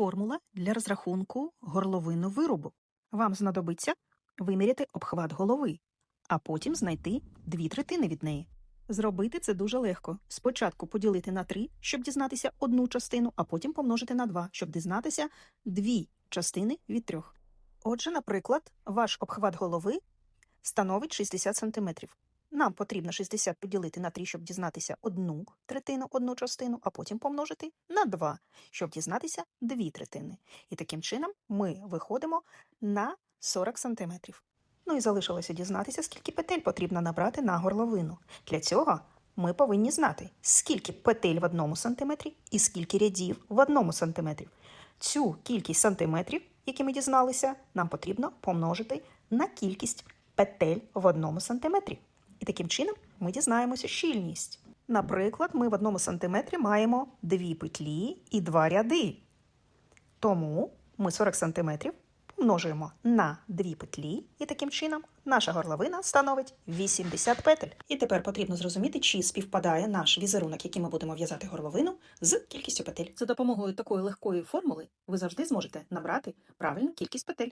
формула для розрахунку горловину виробу. Вам знадобиться виміряти обхват голови, а потім знайти дві третини від неї. Зробити це дуже легко. Спочатку поділити на 3, щоб дізнатися одну частину, а потім помножити на 2, щоб дізнатися дві частини від трьох. Отже, наприклад, ваш обхват голови становить 60 см. Нам потрібно 60 поділити на 3, щоб дізнатися одну третину, одну частину, а потім помножити на 2, щоб дізнатися дві третини. І таким чином ми виходимо на 40 см. Ну і залишилося дізнатися, скільки петель потрібно набрати на горловину. Для цього ми повинні знати, скільки петель в одному сантиметрі і скільки рядів в одному сантиметрі. Цю кількість сантиметрів, які ми дізналися, нам потрібно помножити на кількість петель в одному сантиметрі. Таким чином ми дізнаємося щільність. Наприклад, ми в одному сантиметрі маємо дві петлі і два ряди. Тому ми 40 сантиметрів помножуємо на дві петлі, і таким чином наша горловина становить 80 петель. І тепер потрібно зрозуміти, чи співпадає наш візерунок, який ми будемо в'язати горловину, з кількістю петель. За допомогою такої легкої формули ви завжди зможете набрати правильну кількість петель.